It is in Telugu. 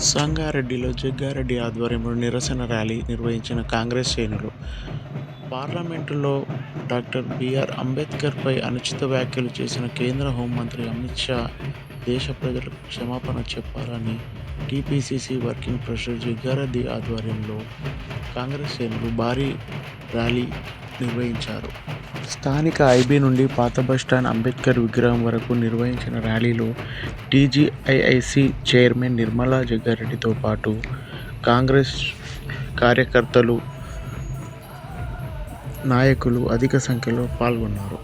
సంగారెడ్డిలో జగ్గారెడ్డి ఆధ్వర్యంలో నిరసన ర్యాలీ నిర్వహించిన కాంగ్రెస్ శ్రేణులు. పార్లమెంటులో డాక్టర్ బీఆర్ అంబేద్కర్పై అనుచిత వ్యాఖ్యలు చేసిన కేంద్ర హోంమంత్రి అమిత్ షా దేశ ప్రజలకు క్షమాపణ చెప్పాలని టీపీసీసీ వర్కింగ్ ప్రెసిడెంట్ జగ్గారెడ్డి ఆధ్వర్యంలో కాంగ్రెస్ శ్రేణులు భారీ ర్యాలీ నిర్వహించారు. స్థానిక ఐబీ నుండి పాత బస్టాండ్ అంబేద్కర్ విగ్రహం వరకు నిర్వహించిన ర్యాలీలో టీజీఐఐసి చైర్మన్ నిర్మలా జగ్గారెడ్డితో పాటు కాంగ్రెస్ కార్యకర్తలు, నాయకులు అధిక సంఖ్యలో పాల్గొన్నారు.